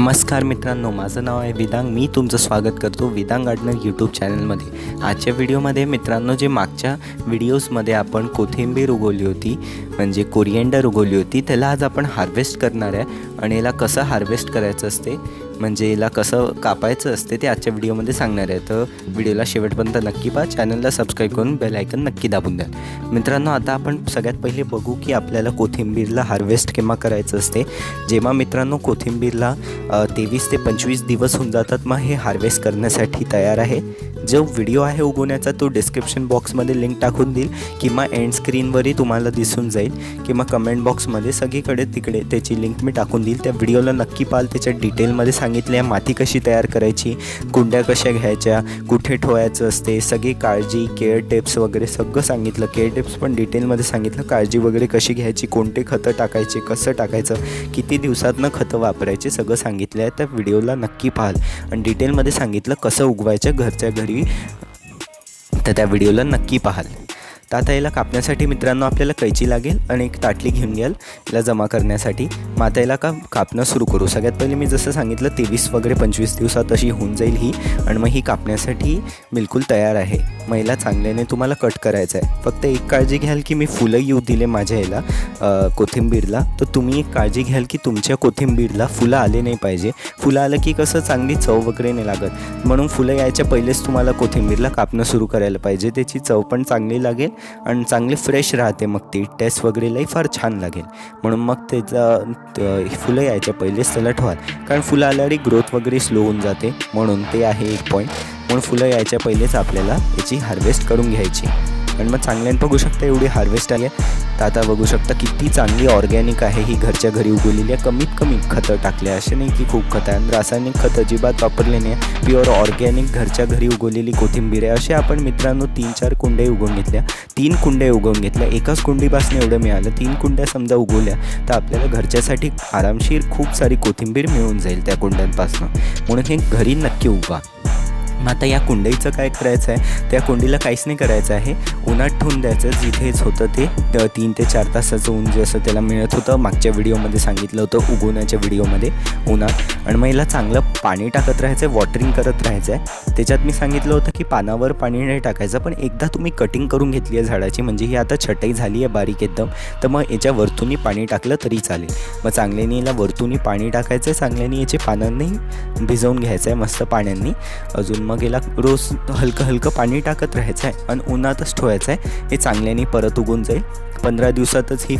नमस्कार मित्रांनो माझं नाव आहे विदांग. मी तुमचं स्वागत करतो विदांग गार्डनर यूट्यूब चॅनलमध्ये आजच्या व्हिडिओमध्ये मित्रांनो जे मागच्या व्हिडिओजमध्ये आपण कोथिंबीर उगवली होती म्हणजे कोरिएंडर उगवली होती त्याला आज आपण हार्वेस्ट करणार आहे. आणि याला कसं हार्वेस्ट करायचं असते म्हणजे याला कसं कापायचं असते ते आजच्या व्हिडिओमध्ये सांगणार आहे. तर व्हिडिओला शेवटपर्यंत नक्की पहा चॅनलला सबस्क्राईब करून बेल आयकन नक्की दाबून द्या. मित्रांनो आता आपण सगळ्यात पहिले बघू की आपल्याला कोथिंबीरला हार्वेस्ट केव्हा करायचं असते. जेव्हा मित्रांनो कोथिंबीरला तेवीस ते पंचवीस दिवस होऊन जातात मग हे हार्वेस्ट करण्यासाठी तयार आहे. जो व्हिडिओ आहे उगवण्याचा तो डिस्क्रिप्शन बॉक्समध्ये लिंक टाकून देईल किंवा एंड स्क्रीनवरही तुम्हाला दिसून जाईल किंवा कमेंट बॉक्समध्ये सगळीकडे तिकडे त्याची लिंक मी टाकून देईल. त्या व्हिडिओला नक्की पाल त्याच्या डिटेलमध्ये सांगितले आहे माती कशी तयार करायची कुंड्या कशा घ्यायच्या कुठे ठेवायचं असते सगळी काळजी केअर टिप्स वगैरे सगळं सांगितलं. केअर टिप्स पण डिटेलमध्ये सांगितलं. काळजी वगैरे कशी घ्यायची कोणते खतं टाकायचे कसं टाकायचं किती दिवसातनं खतं वापरायचे सगळं सांगितलं आहे. त्या व्हिडिओला नक्की पाहाल आणि डिटेलमध्ये सांगितलं कसं उगवायचं घरच्या घरी तर त्या व्हिडिओला नक्की पाहाल. तर आता याला कापण्यासाठी मित्रांनो आपल्याला कैची लागेल आणि एक ताटली घेऊन घ्याल याला जमा करण्यासाठी. मग आता याला का कापणं सुरू करू. सगळ्यात पहिले मी जसं सांगितलं तेवीस वगैरे पंचवीस दिवसात अशी होऊन जाईल ही आणि मग ही कापण्यासाठी बिलकुल तयार आहे. मग याला चांगल्याने तुम्हाला कट करायचं आहे. फक्त एक काळजी घ्याल की मी फुलं येऊ दिले माझ्या याला कोथिंबीरला. तर तुम्ही एक काळजी घ्याल की तुमच्या कोथिंबीरला फुलं आले नाही पाहिजे. फुलं आलं की कसं चांगली चव वगैरे नाही लागत. म्हणून फुलं यायच्या पहिलेच तुम्हाला कोथिंबीरला कापणं सुरू करायला पाहिजे. त्याची चव पण चांगली लागेल आणि चांगली फ्रेश राहते मग ती. टेस्ट वगैरेलाही फार छान लागेल. म्हणून मग त्याचा फुलं यायच्या पहिलेच त्याला ठेवाल कारण फुलं आल्यावर ग्रोथ वगैरे स्लो होऊन जाते. म्हणून ते आहे एक पॉईंट म्हणून फुलं यायच्या पहिलेच आपल्याला याची हार्वेस्ट करून घ्यायची. पण मग चांगल्याने बघू शकता एवढी हार्वेस्ट आली आहे. तर आता बघू शकता किती चांगली ऑर्गॅनिक आहे ही घरच्या घरी उगवलेली आहे. कमीत कमी खतं टाकले असे नाही की खूप खतं आहे. आणि रासायनिक खत अजिबात वापरले नाही प्युअर ऑर्गॅनिक घरच्या घरी उगवलेली कोथिंबीर आहे. असे आपण मित्रांनो तीन चार कुंड्या उगवून घेतल्या. तीन कुंड्या उगवून घेतल्या. एकाच कुंडीपासून एवढं मिळालं. तीन कुंड्या समजा उगवल्या तर आपल्याला घरच्यासाठी आरामशीर खूप सारी कोथिंबीर मिळून जाईल त्या कुंड्यांपासून. म्हणून हे घरी नक्की उगवा मग आता या कुंडईचं काय करायचं आहे त्या कुंडीला काहीच नाही करायचं आहे. उन्हात ठेवून द्यायचं जिथेच होतं ते तीन ते चार तासाचं ऊन जसं त्याला मिळत होतं. मागच्या व्हिडिओमध्ये सांगितलं होतं उगवण्याच्या व्हिडिओमध्ये उन्हात. आणि मग याला चांगलं पाणी टाकत राहायचं आहे वॉटरिंग करत राहायचं आहे त्याच्यात मी सांगितलं होतं की पानावर पाणी नाही टाकायचं पण एकदा तुम्ही कटिंग करून घेतली आहे झाडाची म्हणजे ही आता छटई झाली आहे बारीक एकदम तर मग याच्या वरतूनही पाणी टाकलं तरी चालेल. मग चांगल्याने याला वरतूनही पाणी टाकायचं आहे चांगल्याने याचे पानांनी भिजवून घ्यायचं आहे मस्त पाण्यांनी. अजून मग याला रोज हलकं हलकं पाणी टाकत राहायचं आहे आणि उन्हातच ठेवायचं आहे हे चांगल्याने परत उगून जाईल. पंधरा दिवसातच ही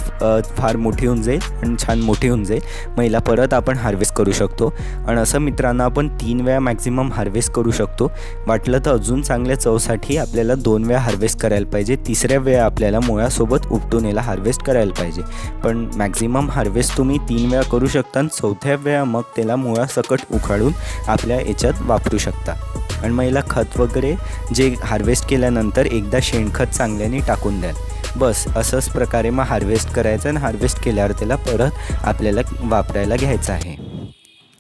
फार मोठी होऊन जाईल आणि छान मोठी होऊन जाईल. मग हिला परत आपण हार्वेस्ट करू शकतो. आणि असं मित्रांनो आपण तीन वेळा मॅक्झिमम हार्वेस्ट करू शकतो. वाटलं तर अजून चांगल्या चवसाठी आपल्याला दोन वेळा हार्वेस्ट करायला पाहिजे. तिसऱ्या वेळा आपल्याला मुळासोबत उपटून याला हार्वेस्ट करायला पाहिजे. पण मॅक्झिमम हार्वेस्ट तुम्ही तीन वेळा करू शकता आणि चौथ्या वेळा मग त्याला मुळासकट उखाडून आपल्या याच्यात वापरू शकता. आणि मग याला खत वगैरे जे हार्वेस्ट केल्यानंतर एकदा शेणखत चांगल्याने टाकून द्याल. बस असंच प्रकारे मग हार्वेस्ट करायचं आणि हार्वेस्ट केल्यावर त्याला परत आपल्याला वापरायला घ्यायचं आहे.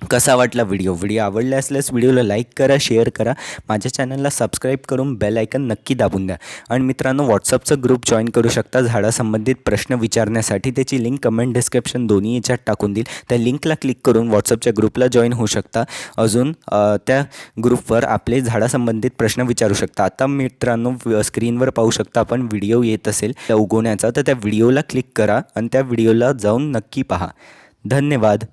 कसा वाटला व्हिडिओ व्हिडिओ आवडला असल्यास व्हिडिओला लाईक करा शेअर करा. माझ्या चॅनलला सबस्क्राईब करून बेल आयकन नक्की दाबून द्या. आणि मित्रांनो व्हॉट्सअपचं ग्रुप जॉईन करू शकता. झाडासंबंधित प्रश्न विचारण्यासाठी त्याची लिंक कमेंट डिस्क्रिप्शन दोन्ही याच्यात टाकून देईल. त्या लिंकला क्लिक करून व्हॉट्सअपच्या ग्रुपला जॉईन होऊ शकता. अजून त्या ग्रुपवर आपले झाडासंबंधित प्रश्न विचारू शकता. आता मित्रांनो स्क्रीनवर पाहू शकता आपण व्हिडिओ येत असेल त्या उगवण्याचा. तर त्या व्हिडिओला क्लिक करा आणि त्या व्हिडिओला जाऊन नक्की पहा. धन्यवाद.